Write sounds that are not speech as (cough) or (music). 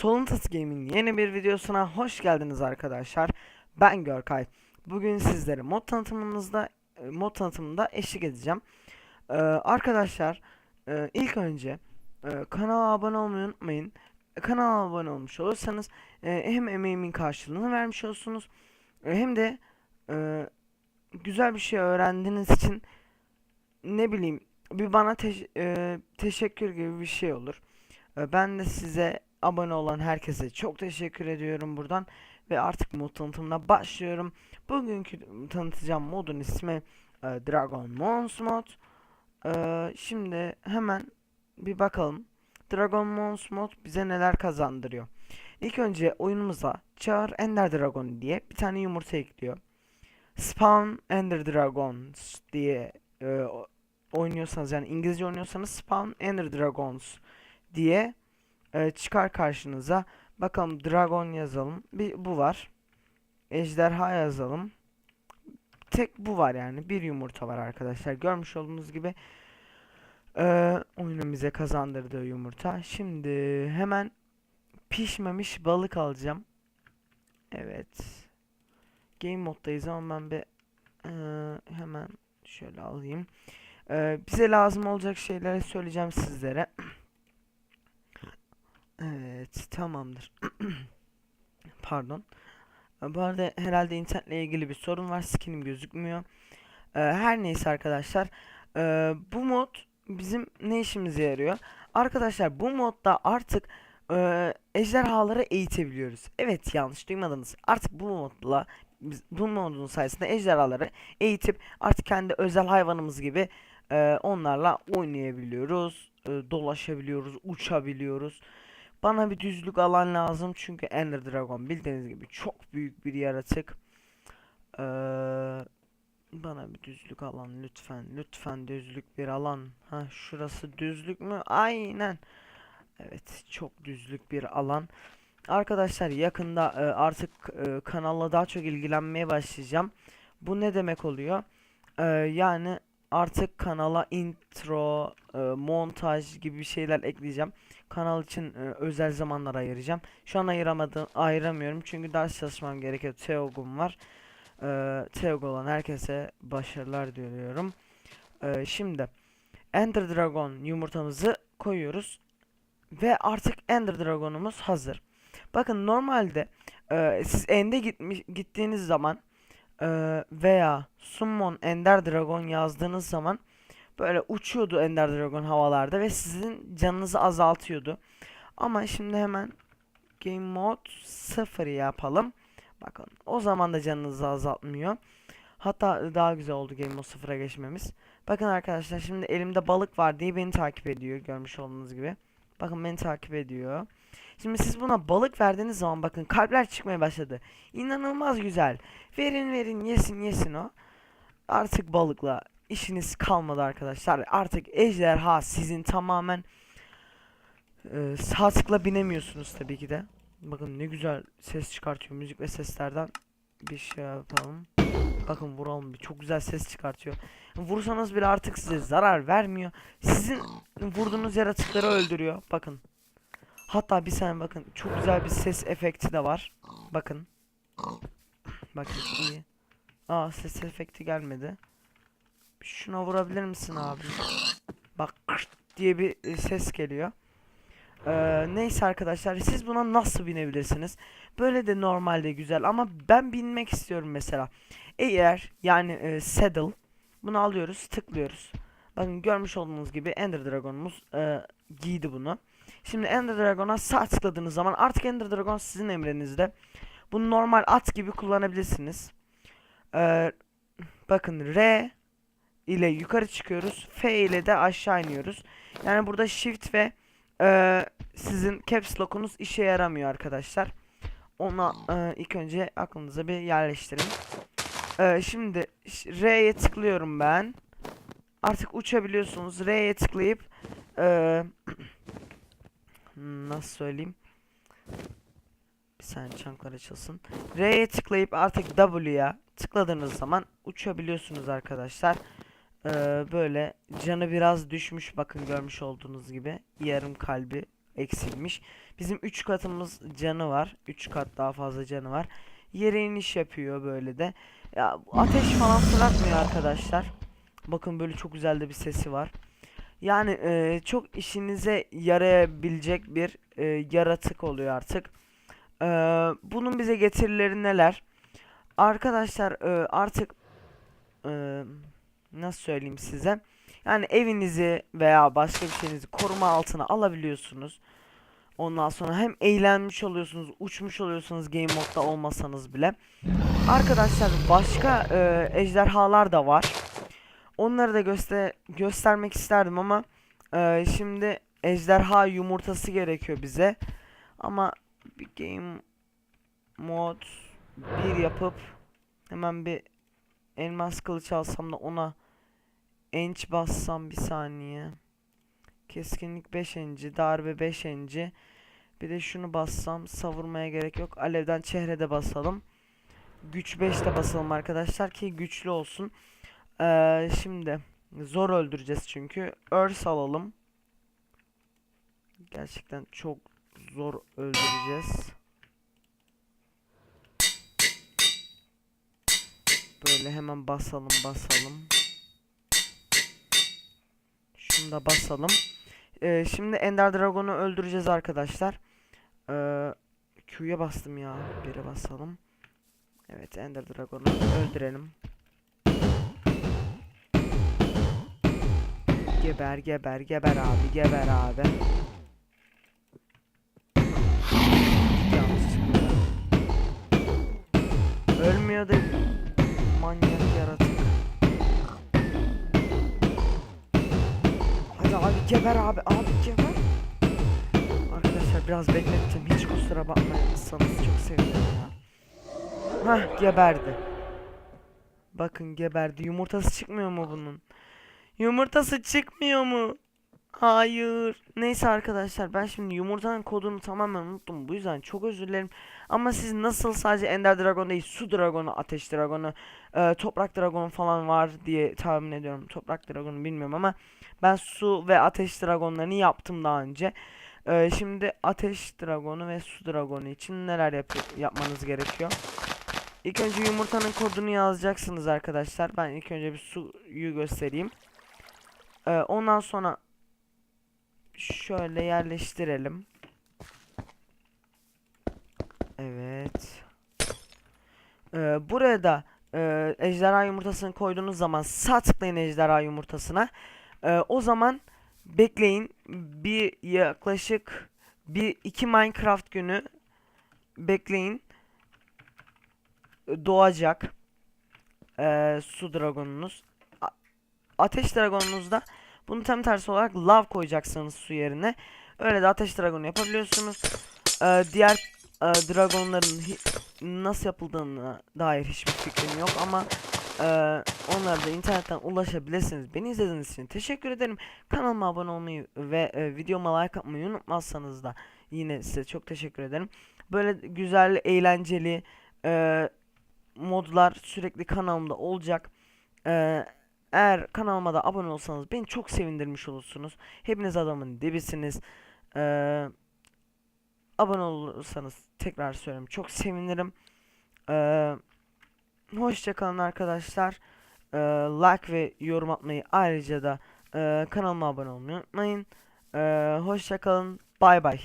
Talented Game'in yeni bir videosuna hoş geldiniz arkadaşlar. Ben Görkay. Bugün sizlere mod tanıtımımızda e, mod tanıtımında eşlik edeceğim. Ee, arkadaşlar e, ilk önce e, kanala abone olmayı unutmayın. E, Kanala abone olmuş olursanız e, hem emeğimin karşılığını vermiş olursunuz e, hem de e, güzel bir şey öğrendiğiniz için ne bileyim bir bana teş- e, teşekkür gibi bir şey olur. E, Ben de size abone olan herkese çok teşekkür ediyorum buradan ve artık mod tanıtımına başlıyorum. Bugünkü tanıtacağım modun ismi e, Dragon Mons mod. E, şimdi hemen bir bakalım. Dragon Mons mod bize neler kazandırıyor. İlk önce oyunumuza Çağır Ender Dragon diye bir tane yumurta ekliyor. Spawn Ender Dragons diye e, oynuyorsanız yani İngilizce oynuyorsanız Spawn Ender Dragons diye e, çıkar karşınıza. Bakalım dragon yazalım. Bir bu var. Ejderha yazalım. Tek bu var yani. Bir yumurta var arkadaşlar. Görmüş olduğunuz gibi e, oyunun kazandırdığı yumurta. Şimdi hemen pişmemiş balık alacağım. Evet. Game moddayız ama ben bir e, hemen şöyle alayım. E, bize lazım olacak şeyleri söyleyeceğim sizlere. (clears throat) Evet, tamamdır. (clears throat) Pardon. E, Bu arada herhalde internetle ilgili bir sorun var. Skinim gözükmüyor. E, her neyse arkadaşlar. e, bu mod bizim ne işimize yarıyor? Arkadaşlar bu modda artık ejderhaları eğitebiliyoruz. Evet yanlış duymadınız. Artık bu modla bu modun sayesinde ejderhaları eğitip artık kendi özel hayvanımız gibi onlarla oynayabiliyoruz. dolaşabiliyoruz, uçabiliyoruz. Bana bir düzlük alan lazım çünkü Ender Dragon bildiğiniz gibi çok büyük bir yaratık. Ee, bana bir düzlük alan lütfen. Lütfen düzlük bir alan. Ha şurası düzlük mü? Aynen. Evet çok düzlük bir alan. Arkadaşlar yakında e, artık e, kanalla daha çok ilgilenmeye başlayacağım. Bu ne demek oluyor? Ee, yani artık kanala intro, e, montaj gibi şeyler ekleyeceğim kanal için e, özel zamanlar ayıracağım. Şu an ayıramadım, ayıramıyorum çünkü ders çalışmam gerekiyor. TEOG'um var. E, TEOG olan herkese başarılar diliyorum. E, şimdi Ender Dragon yumurtamızı koyuyoruz ve artık Ender Dragon'umuz hazır. Bakın normalde e, siz End'e gitmiş gittiğiniz zaman e, veya Summon Ender Dragon yazdığınız zaman böyle uçuyordu Ender Dragon havalarda ve sizin canınızı azaltıyordu. Ama şimdi hemen Game Mode 0 yapalım. Bakın o zaman da canınızı azaltmıyor. Hatta daha güzel oldu Game Mode 0'a geçmemiz. Bakın arkadaşlar şimdi elimde balık var diye beni takip ediyor görmüş olduğunuz gibi. Bakın beni takip ediyor. Şimdi siz buna balık verdiğiniz zaman bakın kalpler çıkmaya başladı. İnanılmaz güzel. Verin verin yesin yesin o. Artık balıkla işiniz kalmadı arkadaşlar. Artık ejderha sizin tamamen e, sağ binemiyorsunuz tabii ki de. Bakın ne güzel ses çıkartıyor müzik ve seslerden bir şey yapalım. Bakın vuralım bir çok güzel ses çıkartıyor. Vursanız bile artık size zarar vermiyor. Sizin vurduğunuz yaratıkları öldürüyor. Bakın. Hatta bir saniye bakın çok güzel bir ses efekti de var. Bakın. Bakın iyi. Aa ses efekti gelmedi. Şuna vurabilir misin abi? Bak diye bir e, ses geliyor. Ee, neyse arkadaşlar siz buna nasıl binebilirsiniz? Böyle de normalde güzel ama ben binmek istiyorum mesela. Eğer yani e, saddle bunu alıyoruz tıklıyoruz. Bakın görmüş olduğunuz gibi Ender Dragon'umuz e, giydi bunu. Şimdi Ender Dragon'a sağ tıkladığınız zaman artık Ender Dragon sizin emrinizde. Bunu normal at gibi kullanabilirsiniz. Ee, bakın R ile yukarı çıkıyoruz. F ile de aşağı iniyoruz. Yani burada shift ve e, sizin caps lock'unuz işe yaramıyor arkadaşlar. Ona e, ilk önce aklınıza bir yerleştirin. E, şimdi R'ye tıklıyorum ben. Artık uçabiliyorsunuz. R'ye tıklayıp e, (clears throat) nasıl söyleyeyim? Bir saniye çanklar açılsın. R'ye tıklayıp artık W'ya tıkladığınız zaman uçabiliyorsunuz arkadaşlar. Ee, böyle canı biraz düşmüş bakın görmüş olduğunuz gibi yarım kalbi eksilmiş. Bizim 3 katımız canı var. 3 kat daha fazla canı var. Yere iniş yapıyor böyle de. Ya ateş falan fırlatmıyor arkadaşlar. Bakın böyle çok güzel de bir sesi var. Yani e, çok işinize yarayabilecek bir e, yaratık oluyor artık. E, bunun bize getirileri neler? Arkadaşlar e, artık e, nasıl söyleyeyim size? Yani evinizi veya başka bir şeyinizi koruma altına alabiliyorsunuz. Ondan sonra hem eğlenmiş oluyorsunuz, uçmuş oluyorsunuz game modda olmasanız bile. Arkadaşlar başka e, ejderhalar da var. Onları da göster göstermek isterdim ama e, şimdi ejderha yumurtası gerekiyor bize. Ama bir game mod bir yapıp hemen bir elmas kılıç alsam da ona enç bassam bir saniye. Keskinlik 5 enci, darbe 5 enci. Bir de şunu bassam savurmaya gerek yok. Alevden çehrede basalım. Güç 5 de basalım arkadaşlar ki güçlü olsun. Ee, şimdi zor öldüreceğiz çünkü. Örs alalım. Gerçekten çok zor öldüreceğiz. Böyle hemen basalım basalım. Şunu da basalım. Ee, şimdi Ender Dragon'u öldüreceğiz arkadaşlar. Ee, Q'ya bastım ya. Biri basalım. Evet Ender Dragon'u öldürelim. Geber geber geber abi geber abi. Ölmüyor da manyak geber abi abi geber. Arkadaşlar biraz beklettim. Hiç kusura bakmazsanız çok sevinirim ya. Hah geberdi. Bakın geberdi. Yumurtası çıkmıyor mu bunun? Yumurtası çıkmıyor mu? Hayır. Neyse arkadaşlar ben şimdi yumurtanın kodunu tamamen unuttum. Bu yüzden çok özür dilerim. Ama siz nasıl sadece Ender Dragon değil, Su Dragonu, Ateş Dragonu, e, Toprak Dragonu falan var diye tahmin ediyorum. Toprak Dragonu bilmiyorum ama ben Su ve Ateş Dragonlarını yaptım daha önce. E, şimdi Ateş Dragonu ve Su Dragonu için neler yap yapmanız gerekiyor? İlk önce yumurtanın kodunu yazacaksınız arkadaşlar. Ben ilk önce bir suyu göstereyim. Ee, ondan sonra şöyle yerleştirelim. Evet. Ee, buraya da e, ejderha yumurtasını koyduğunuz zaman sağ tıklayın ejderha yumurtasına. Ee, o zaman bekleyin. Bir yaklaşık bir iki Minecraft günü bekleyin. Doğacak. Ee, su dragonunuz. A- ateş dragonunuzda bunu tam tersi olarak lav koyacaksınız su yerine. Öyle de ateş dragonu yapabiliyorsunuz. Ee, diğer e, dragonların nasıl yapıldığına dair hiçbir fikrim yok ama e, onlara da internetten ulaşabilirsiniz. Beni izlediğiniz için teşekkür ederim. Kanalıma abone olmayı ve e, videoma like atmayı unutmazsanız da yine size çok teşekkür ederim. Böyle güzel, eğlenceli e, modlar sürekli kanalımda olacak. E, eğer kanalıma da abone olsanız beni çok sevindirmiş olursunuz. Hepiniz adamın dibisiniz. Ee, abone olursanız tekrar söylüyorum çok sevinirim. Ee, Hoşçakalın arkadaşlar. Ee, like ve yorum atmayı ayrıca da e, kanalıma abone olmayı unutmayın. Ee, hoşçakalın. Bay bay.